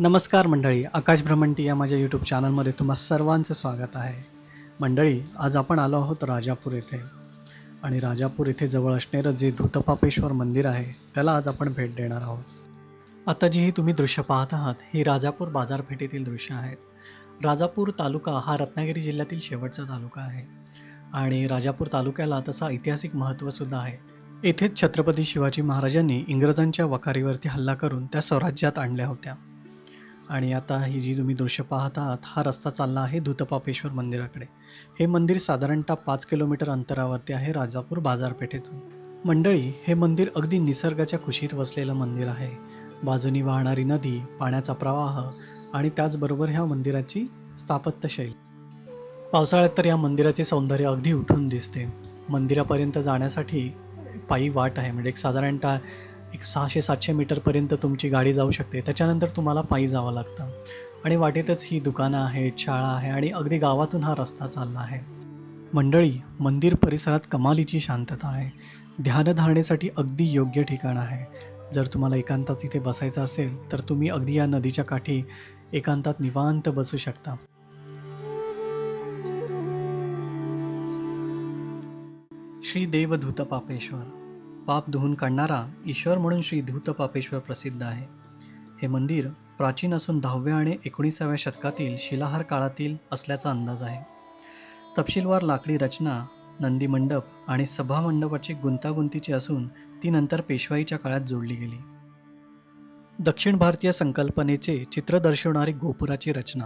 नमस्कार मंडळी आकाश भ्रमंटी या माझ्या यूट्यूब चॅनलमध्ये तुम्हा सर्वांचं स्वागत आहे. मंडळी आज आपण आलो आहोत राजापूर येथे. आणि राजापूर येथे जवळ असणारं जे धृतपापेश्वर मंदिर आहे त्याला आज आपण भेट देणार आहोत. आता जी ही तुम्ही दृश्य पाहत आहात ही राजापूर बाजारपेठेतील दृश्य आहेत राजापूर तालुका हा रत्नागिरी जिल्ह्यातील शेवटचा तालुका आहे. आणि राजापूर तालुक्याला तसा ऐतिहासिक महत्त्वसुद्धा आहे. येथेच छत्रपती शिवाजी महाराजांनी इंग्रजांच्या वखारीवरती हल्ला करून त्या स्वराज्यात आणल्या होत्या. आणि आता ही जी तुम्ही दृश्य पाहत आहात हा रस्ता चालला आहे धुतपापेश्वर मंदिराकडे. हे मंदिर साधारणतः पाच किलोमीटर अंतरावरती आहे राजापूर बाजारपेठेतून. मंडळी हे मंदिर अगदी निसर्गाच्या कुशीत वसलेलं मंदिर आहे. बाजूनी वाहणारी नदी पाण्याचा प्रवाह आणि त्याचबरोबर ह्या मंदिराची स्थापत्यशैली पावसाळ्यात तर या मंदिराचे सौंदर्य अगदी उठून दिसते. मंदिरापर्यंत जाण्यासाठी पायी वाट आहे. म्हणजे एक साधारणतः एक सहाशे सातशे मीटरपर्यंत तुमची गाडी जाऊ शकते. त्याच्यानंतर तुम्हाला पायी जावं लागतं. आणि वाटेतच ही दुकानं आहेत शाळा आहे आणि अगदी गावातून हा रस्ता चालला आहे. मंडळी मंदिर परिसरात कमालीची शांतता आहे. ध्यानधारणेसाठी अगदी योग्य ठिकाण आहे. जर तुम्हाला एकांतात इथे बसायचं असेल तर तुम्ही अगदी या नदीच्या काठी एकांतात निवांत बसू शकता. श्री देवधूत पापेश्वर. पाप धुवून काढणारा ईश्वर म्हणून श्री धूत पापेश्वर प्रसिद्ध आहे. हे मंदिर प्राचीन असून दहाव्या आणि एकोणीसाव्या शतकातील शिलाहार काळातील असल्याचा अंदाज आहे. तपशीलवार लाकडी रचना नंदी मंडप आणि सभा मंडपाची गुंतागुंतीची असून ती नंतर पेशवाईच्या काळात जोडली गेली. दक्षिण भारतीय संकल्पनेचे चित्र दर्शवणारी गोपुराची रचना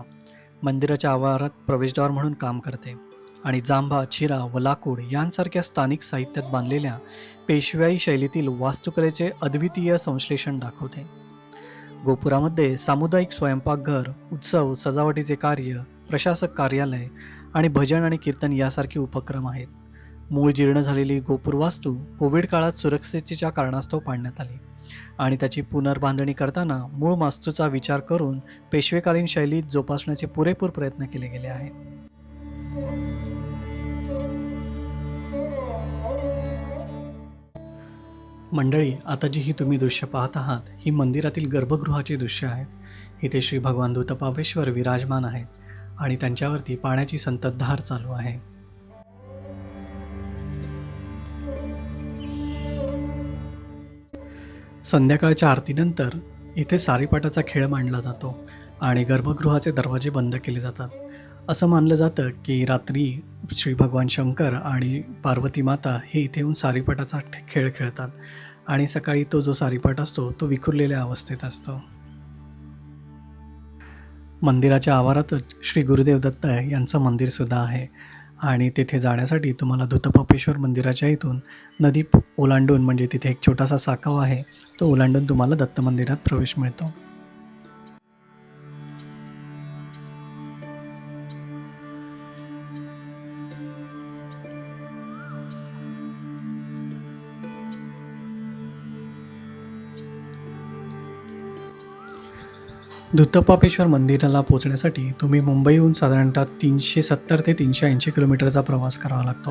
मंदिराच्या आवारात प्रवेशद्वार म्हणून काम करते. आणि जांभा चिरा व लाकूड यांसारख्या स्थानिक साहित्यात बांधलेल्या पेशव्याई शैलीतील वास्तुकलेचे अद्वितीय संश्लेषण दाखवते. गोपुरामध्ये सामुदायिक स्वयंपाकघर उत्सव सजावटीचे कार्य प्रशासक कार्यालय आणि भजन आणि कीर्तन यासारखे उपक्रम आहेत. मूळ जीर्ण झालेली गोपूर वास्तू कोविड काळात सुरक्षेच्या कारणास्तव पाडण्यात आली आणि त्याची पुनर्बांधणी करताना मूळ वास्तूचा विचार करून पेशवेकालीन शैलीत जोपासण्याचे पुरेपूर प्रयत्न केले गेले आहे मंडळी आता जी ही तुम्ही दृश्य पाहत आहात ही मंदिरातील गर्भगृहाची दृश्य आहेत. इथे श्री भगवान दूतपापेश्वर विराजमान आहेत आणि त्यांच्यावरती पाण्याची संततधार चालू आहे. संध्याकाळच्या आरतीनंतर इथे सारीपाटाचा खेळ मांडला जातो. आणि गर्भगृहाचे दरवाजे बंद केले जातात. असं मानलं जातं की रात्री श्री भगवान शंकर आणि पार्वती माता हे इथे येऊन सारीपाटाचा खेळ खेळतात आणि सकाळी तो जो सारीपाट असतो तो विखुरलेल्या अवस्थेत असतो. मंदिराच्या आवारातच श्री गुरुदेव दत्त यांचं मंदिरसुद्धा आहे आणि तेथे जाण्यासाठी तुम्हाला धुतपापेश्वर मंदिराच्या इथून नदी ओलांडून म्हणजे तिथे एक छोटासा साकाव आहे तो ओलांडून तुम्हाला दत्त मंदिरात प्रवेश मिळतो. धुतपापेश्वर मंदिराला पोहोचण्यासाठी तुम्ही मुंबईहून साधारणतः तीनशे सत्तर ते तीनशे ऐंशी किलोमीटरचा प्रवास करावा लागतो.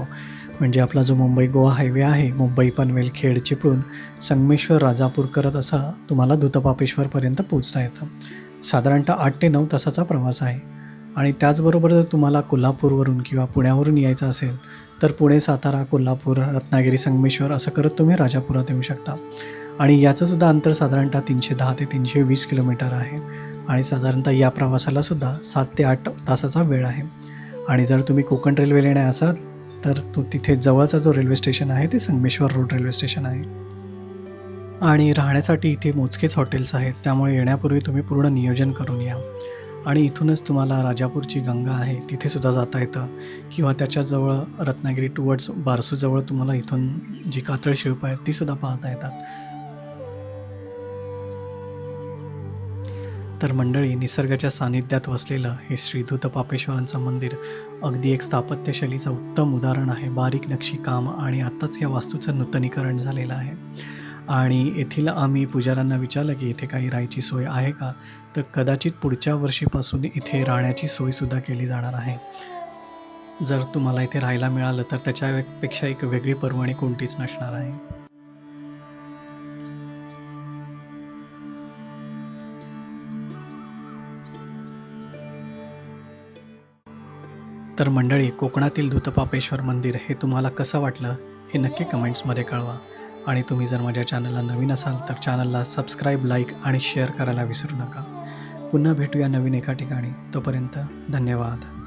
म्हणजे आपला जो मुंबई गोवा हायवे आहे मुंबई पनवेल खेड चिपळूण संगमेश्वर राजापूर करत असा तुम्हाला धुतपापेश्वरपर्यंत पोचता येतं. साधारणतः आठ ते नऊ तासाचा प्रवास आहे. आणि त्याचबरोबर जर तुम्हाला कोल्हापूरवरून किंवा पुण्यावरून यायचं असेल तर पुणे सातारा कोल्हापूर रत्नागिरी संगमेश्वर असं करत तुम्ही राजापुरात येऊ शकता. आणि याचंसुद्धा अंतर साधारणतः तीनशे दहा ते तीनशे वीस किलोमीटर आहे. आणि साधारणतः या प्रवासाला सुद्धा सात ते आठ तासाचा वेळ आहे. आणि जर तुम्ही कोकण रेल्वेने असाल तर तो तिथे जवळचा जो रेल्वे स्टेशन आहे ते संगमेश्वर रोड रेल्वे स्टेशन आहे. आणि राहण्यासाठी इथे मोजकेच हॉटेल्स आहेत त्यामुळे येण्यापूर्वी तुम्ही पूर्ण नियोजन करून या आणि इथूनच तुम्हाला राजापूरची गंगा आहे तिथेसुद्धा जाता येतं. किंवा त्याच्याजवळ रत्नागिरी टुवर्ड्स बारसूजवळ तुम्हाला इथून जी कातळ शिल्प आहेत तीसुद्धा पाहता येतात. तर मंडळी निसर्गाच्या सानिध्यात वसलेलं हे श्रीधूत पापेश्वरांचं मंदिर अगदी एक स्थापत्यशैलीचं उत्तम उदाहरण आहे. बारीक नक्षी काम आणि आत्ताच या वास्तूचं नूतनीकरण झालेलं आहे. आणि येथील आम्ही पुजाऱ्यांना विचारलं की इथे काही राहायची सोय आहे का? तर कदाचित पुढच्या वर्षीपासून इथे राहण्याची सोयसुद्धा केली जाणार आहे. जर तुम्हाला इथे राहायला मिळालं तर त्याच्यापेक्षा एक वेगळी पर्वणी कोणतीच नसणार आहे. तर मंडळी कोकणातील धुतपापेश्वर मंदिर हे तुम्हाला कसं वाटलं हे नक्की कमेंट्समध्ये कळवा. आणि तुम्ही जर माझ्या चॅनलला नवीन असाल तर चॅनलला सबस्क्राईब लाईक आणि शेअर करायला विसरू नका. पुन्हा भेटूया नवीन एका ठिकाणी. तोपर्यंत धन्यवाद.